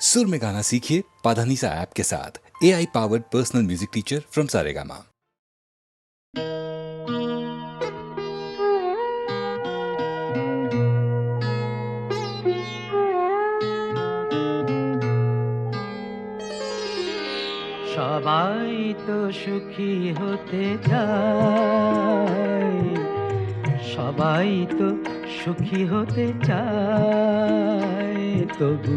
सुर में गाना सीखिए पाधानीसा ऐप के साथ A I powered personal music teacher from Saregama সবাই তো সুখী হতে চায় সবাই তো সুখী হতে চায় তবু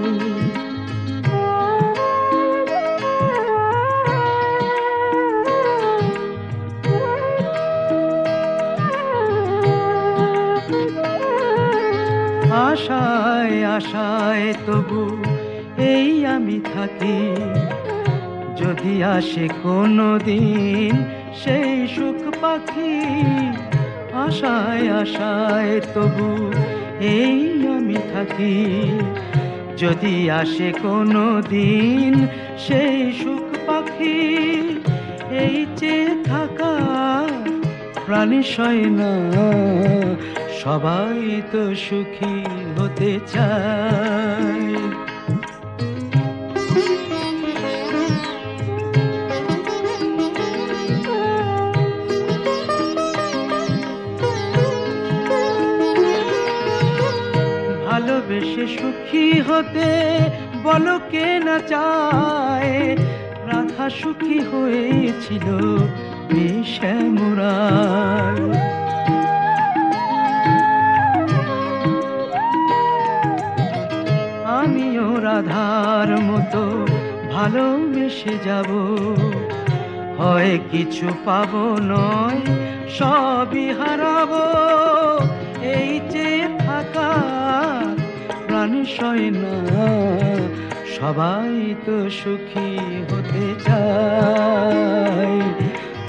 আশায় আশায় তবু এই আমি থাকি। যদি আসে কোনো দিন সেই সুখ পাখি, আশায় আশায় তবু এই আমি থাকি। যদি আসে কোনো দিন সেই সুখ পাখি, এই চেয়ে থাকা প্রাণী সয় না। সবাই তো সুখী হতে চায়। ভালোবেসে সুখী হতে বলো কে না চায়। রাধা সুখী হয়েছিল শ্যামরায় আমিও রাধার মতো ভালোবেসে যাব। হয় কিছু পাবো নয়, সবই হারাবো। এই যে থাকা প্রাণ সয় না, সবাই তো সুখী হতে চায়।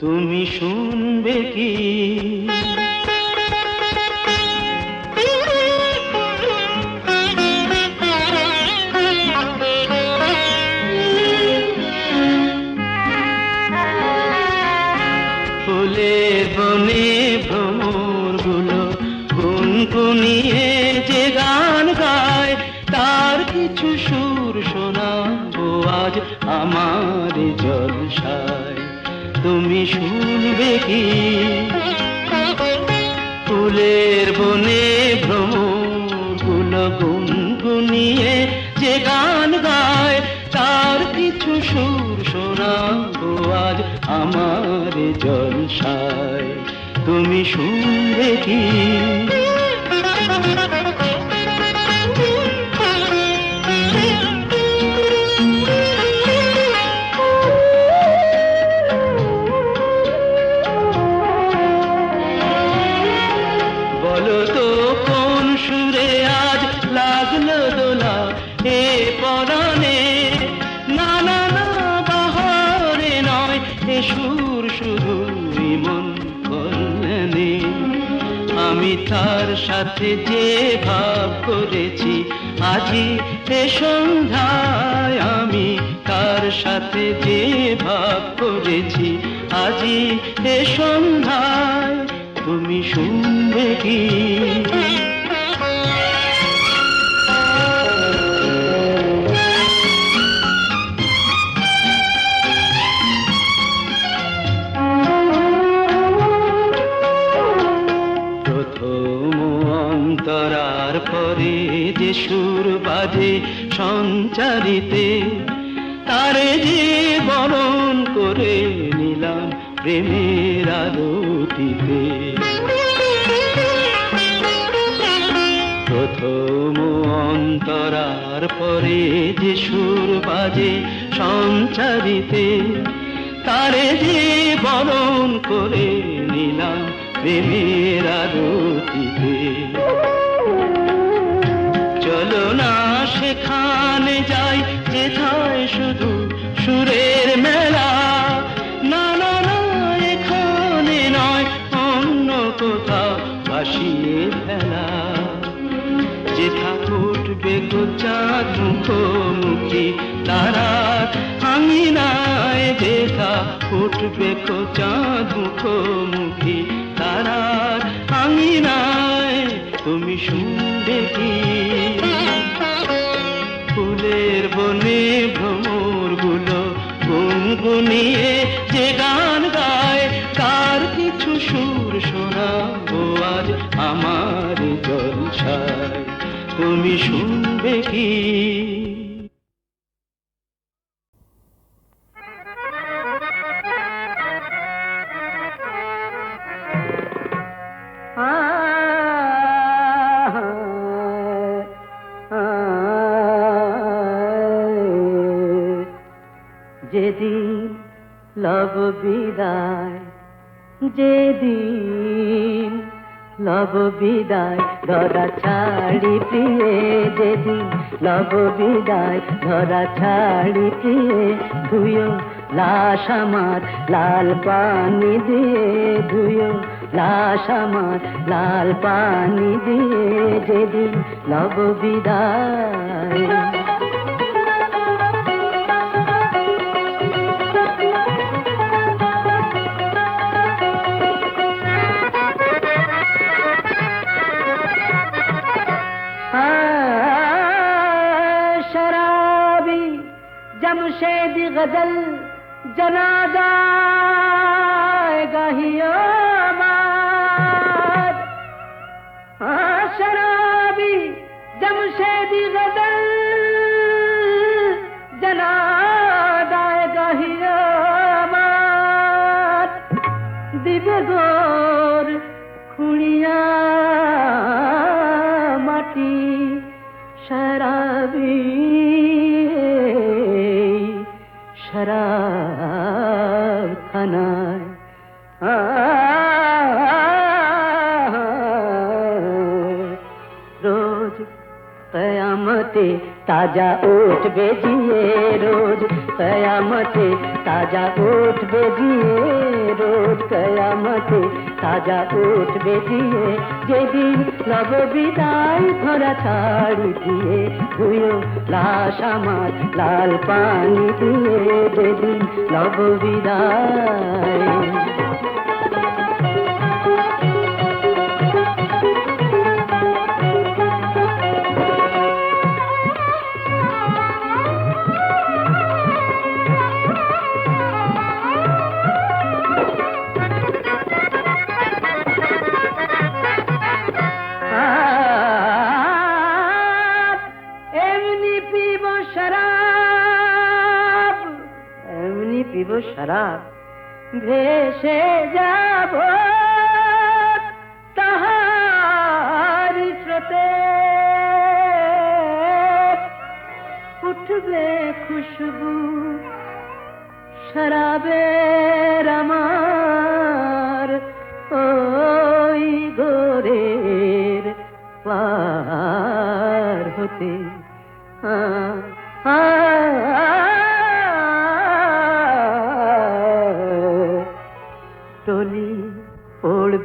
তুমি শুনবে কি? শুনবে কি? ফুলের বনে ভ্রমর গুন গুনগুনিয়ে যে গান গায়, তার কিছু সুর শোনাবো আজ আমার জলসায়। তুমি শুনবে কি? সাথে যে ভাব করেছি, আজি এ সন্ধ্যায় আমি তার সাথে যে ভাব করেছি, আজি এ সন্ধ্যায় তুমি শুনবে কি? বাজে সঞ্চারিতে, তার যে বরণ করে নিলাম প্রেমের আরতিতে। প্রথম অন্তরার পরে যে সুর বাজে সঞ্চারিতে, তারে যে বরণ করে নিলাম প্রেমের আরতিতে। উঠবে গোচাঁদ মুখোমুখি তারা আমি নাই, তুমি শুনবে কি? ফুলের বনে ভ্রমরগুলো গুনগুনিয়ে যে গান গায়, তার কিছু সুর শোনাবো আজ আমার জলছায় তুমি শুনবে কি? লব বিদায়, ধরা ছাড়ি প্রিয়ে যেদিন লব বিদায়, ধরা ছাড়ি প্রিয়ে, ধুয়ো লাশ আমার, লাল পানি দিয়ে ধুয়ো লাশ আমার, লাল পানি দিয়ে যেদিন লব বিদায়। अजल जनाजा ही हाँ, शराबी जमशेदी गज़ल जनादा ही दिल गो रोज कयामते ताज़ा ओठ बेजिए रोज कयामते ताज़ा ओठ बेजिए रोज कयामते তাজা উঠবে দিয়ে, যেদিন লব বিদায় ধরা ছাড়ি দিয়ে ধুয়ো লাশ আমার লাল পানি দিয়ে, যেদিন লব বিদায় পিব ভেসে যাব তাহার স্রোতে। উঠবে খুশবু শরাবের আমার ওই গোরের পার হতে। আ,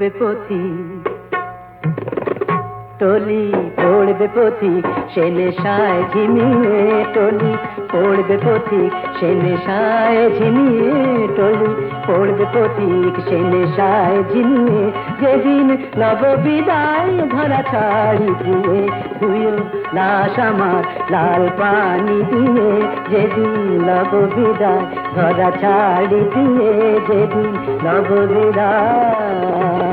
পড়বে পথি। টলি পড়বে পথিক সে নেশায় ঝিমিয়ে টলি। পড়বে পথিক সে নেশায় ঝিমিয়ে টলি। পড়বে পথিক সে নেশায় ঝিমিয়ে। যেদিন নব বিদায় ধরা ছাড়ি দিয়ে, ধুয়ো লাশ আমার লাল পানি দিয়ে, যেদিন নব বিদায় ধরা ছাড়ি দিয়ে, যেদিন নব বিদায়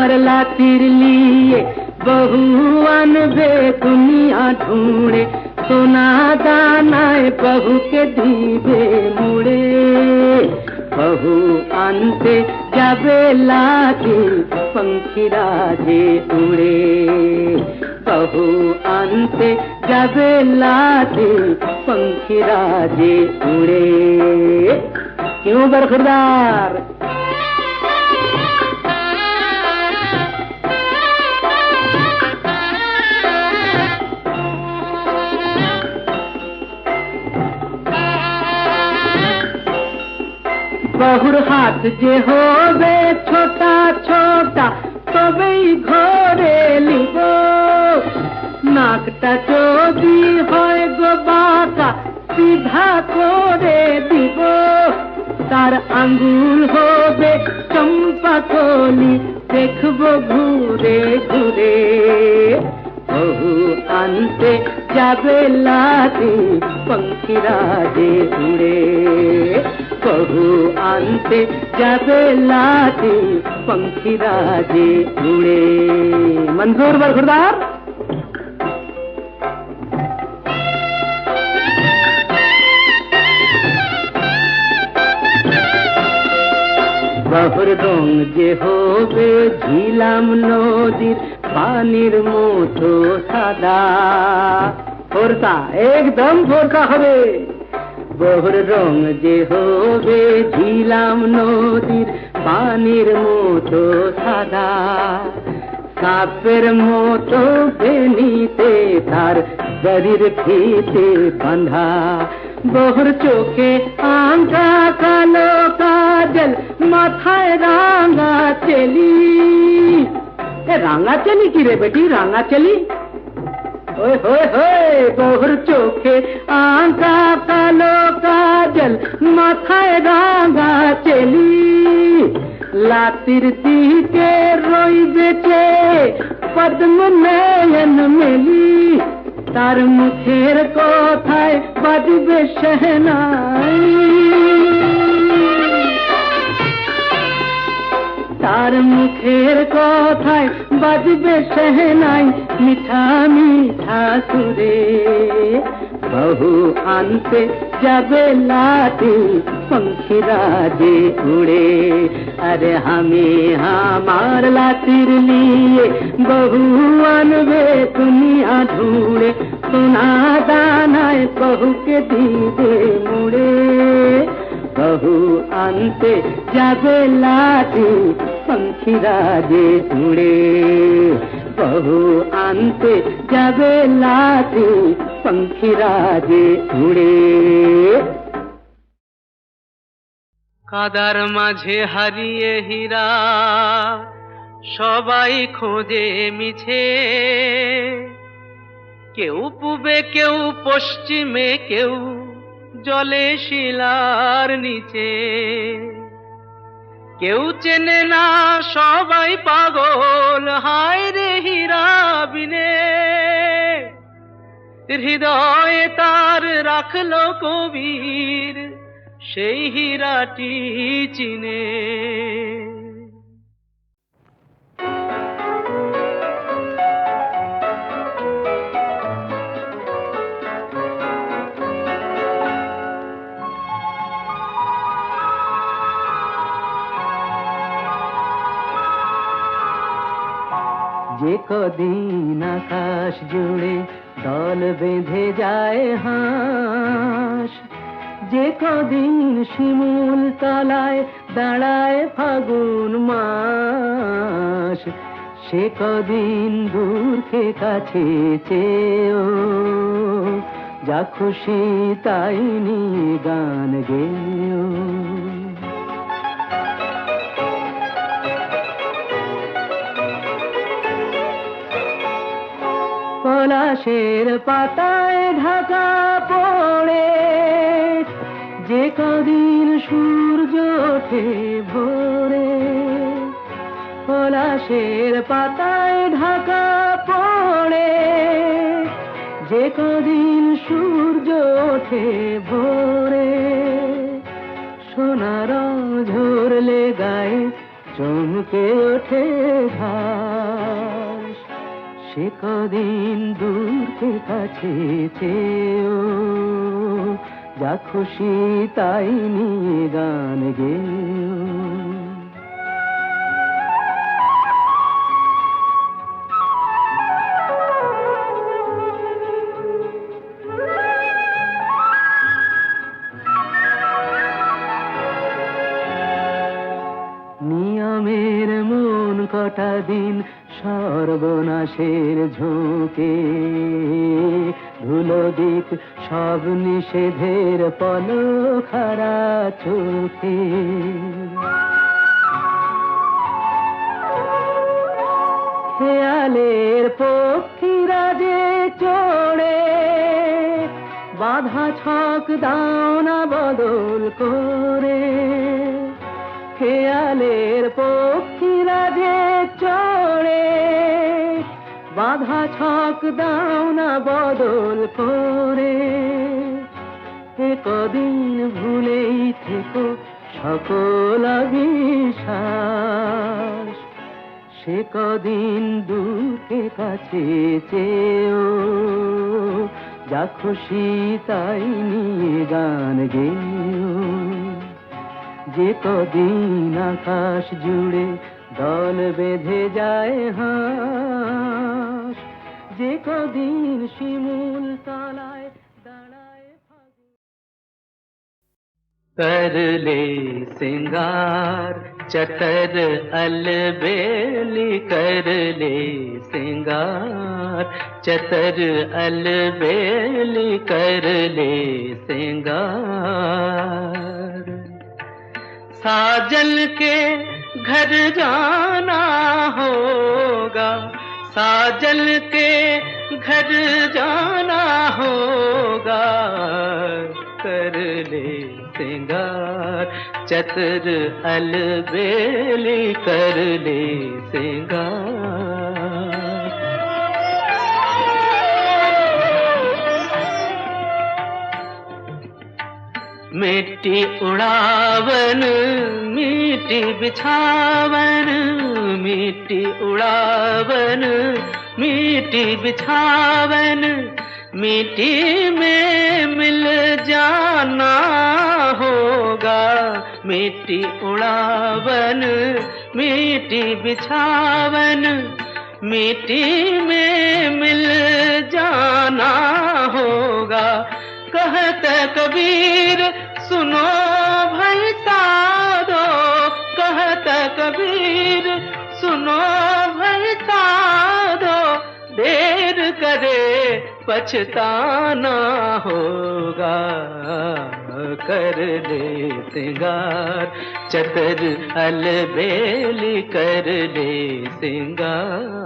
पारला तिर लिए बे बेकुनिया ढूंढे, सोना दाना बहु के धीबे मुड़े। बहु अंते जाबे लागे, पंखी राजे उड़े। बहू अंते जाबे लागे, पंखी राजे उड़े। क्यों बरखुरदार বহুর হাত যে হবে ছোটা ছোটা, তবেই ঘরে লিব নাকটা যদি হয় গো বাঁকা, সিধা করে দিব। তার আঙ্গুল হবে চম্পা কলি দেখব ঘুরে ঘুরে। বহু আনতে যাবে লাঠি পঙ্খিরা যে উড়ে বহু আনতে যাবে লাঠি পঙ্খিরা যে উড়ে মঞ্জুর বরখুরদার বহুর রং যে হবে ঝিলাম নদীর পানির মতো সাদা ফোরসা একদম ফোরসা হবে বহুর রং যে হবে ঝিলাম নদীর পানির মতো সাদা। সাপের মতো বেনিতে তার শরীর ফিতে বাঁধা। বহুর চোখে আঙ্কা কালো কাজল, মাথায় রাঙা চেলি। রাঙা চেলি কি রে বেটি? রাঙা চেলি? বহুর চোখে আঁকা কালো কাজল মাথায় রাঙা চেলি লাতির দিকে রই বেচে পদ্ম নয়ন মেলি তার মুখের কথায় বাজবে শহনাই তার মুখের কথায় বাজবে সেহনাই मीठा मीठा सुरे। बहु अंते जबे लाटी पंखी राजे उड़े। अरे हमें हमार लातिर लिए बहु अनबे दुनिया ढूंढे। सुना दाना बहु के दीदे मुड़े। बहु अंते जबे लाटी पंखी राजे उड़े। বহু আনতে যাবে লাঠি পঙ্খিরা যে উড়ে কাদার মাঝে হারিয়ে হীরা সবাই খোঁজে মিছে। কেউ পূবে, কেউ পশ্চিমে, কেউ জলে শিলার নিচে। কেউ চেনে না সবাই পাগল। হায় রে হীরা বিনে। হৃদয়ে তার রাখল কবির, সেই হীরাটি চিনে। কদিন আকাশ জুড়ে দল বেঁধে যায় হাঁস। যে কদিন শিমুল তলায় দাঁড়ায় ফাগুন মাস, সে কদিন দূরকে কাছে চেয়েও যা খুশি তাই নিয়ে গান গেও পলাশের পাতায় ঢাকা পড়ে। যে কদিন সূর্য ওঠে ভোরে, পলাশের পাতায় ঢাকা পড়ে। যে কদিন সূর্য ওঠে ভোরে, সোনার ঝরলে গায়ে চমকে ওঠে ঘাস সে কদিন দূরকে কাছে চেয়েও যা খুশি তাই নিয়ে গান গেও মন কটা দিন সর্বনাশের ঝোঁকে। ধুলো দিক, সব নিষেধের পল খারা চোখে খেয়ালের পক্ষীরা যে চড়ে, বাধা ছক দাও না বদল করে। খেয়ালের পক্ষীরা বাধা ছক দাও না বদল করে। কদিন ভুলেই থেকো সকল বিশ্বাস সে কদিন দুঃখে কাছে চেয়েও, যা খুশি তাই নিয়ে গান গেও যে কদিন আকাশ জুড়ে দল বেঁধে যায় হাঁস যে কদিন শিমুল তলায় দাঁড়ায় ফাগুন कर ले सिंगार चतर अलबेली कर ले सिंगार चतर अलबेली कर ले सिंगार साजन के घर जाना होगा साजन के घर जाना होगा कर ले सिंगार चतर अलबेली कर ले सिंगार। मिट्टी उड़ावन मिट्टी बिछावन मिट्टी उड़ावन मिट्टी बिछावन मिट्टी में मिल जाना होगा। मिट्टी उड़ावन मिट्टी बिछावन मिट्टी में मिल जाना होगा। कहत कबीर सुनो भाई साधो कहत कबीर सुनो भाई साधो देर करे पछताना होगा कर ले सिंगार चतर अलबेली कर ले सिंगार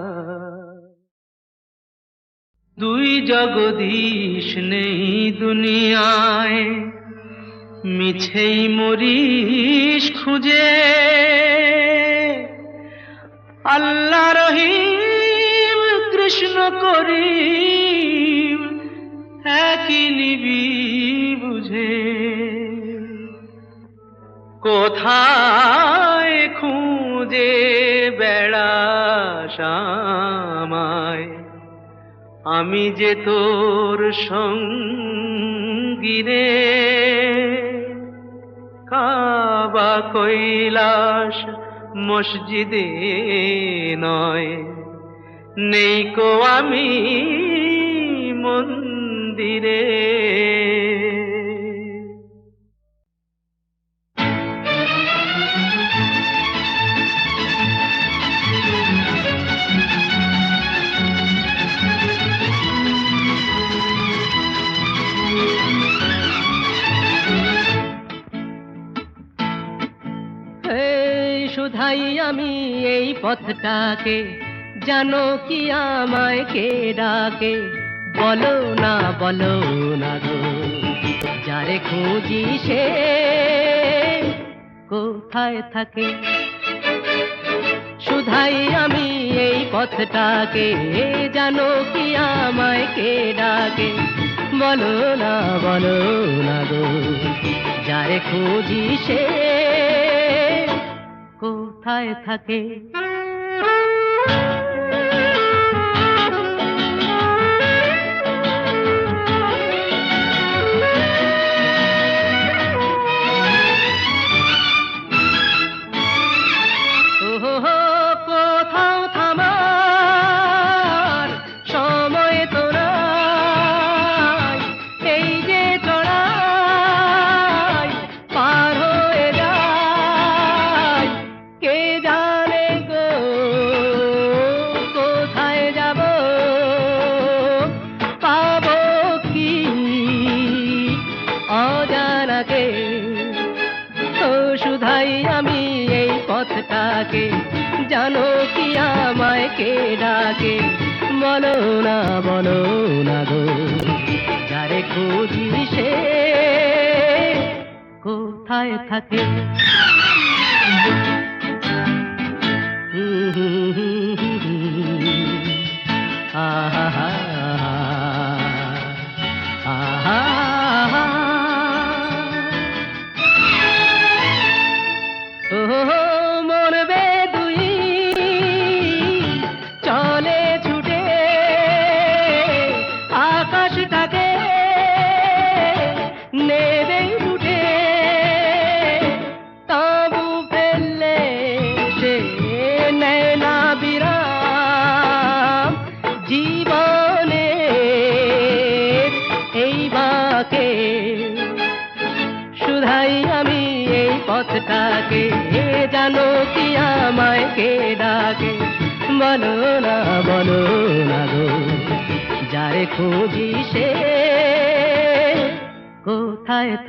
দুই জগদীশ নেই দুনিয়ায় মিছেই মরিস খুঁজে। আল্লাহ রহিম, কৃষ্ণ করিম, একই নিবি বুঝে। কোথায় খুঁজে বেড়াস আমায়? আমি যে তোর সঙ্গীরে কাবা কৈলাস মসজিদে নয়। নেই কো আমি মন্দিরে। শুধাই আমি এই পথটাকে, জানো কি আমায় কে ডাকে? বলো না বলো না গো, যারে খুঁজি সে কোথায় থাকে? শুধাই আমি এই পথটাকে, জানো কি আমায় কে ডাকে? বলো না বলো না গো, যারে খুঁজি সে কোথায় থাকে? পথটাকে জানো কি আমায় কে ডাকে? বলো না বলো না গো, যারে খুঁজি সে কোথায় থাকে?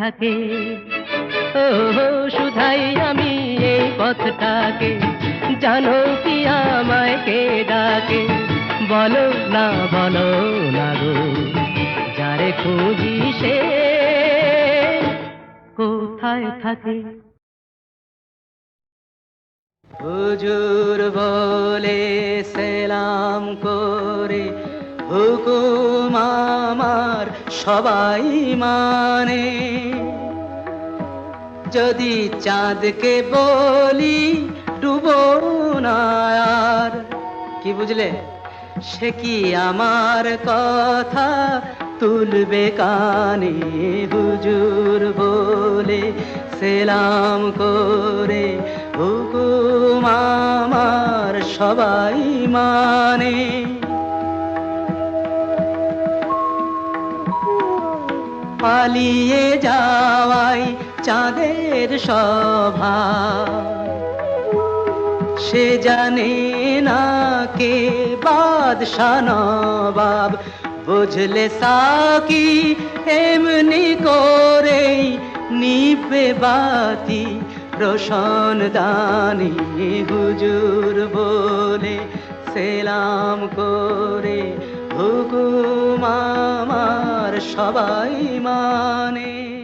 থাকে। ও শুধাই আমি এই পথটাকে জানো কি আমায় কে ডাকে? বলো না বলো না গো, যারে খুঁজি সে কোথায় থাকে? হুজুর বলে, সেলাম করে হুকুম আমার সবাই মানে। যদি চাঁদকে বলি ডুবো না আর। কি বুঝলে? সে কি আমার কথা তুলবে কানে হুজুর বলে? সেলাম করে হুকুম আমার সবাই মানে। পালিয়ে যাওয়াই চাঁদের স্বভাব সে জানে না কে বাদশা নবাব। বুঝলে সাকি, এমনি করে নিবে বাতি, রোশন দানি হুজুর বলে, সেলাম করে হুকুম আমার সবাই মানে।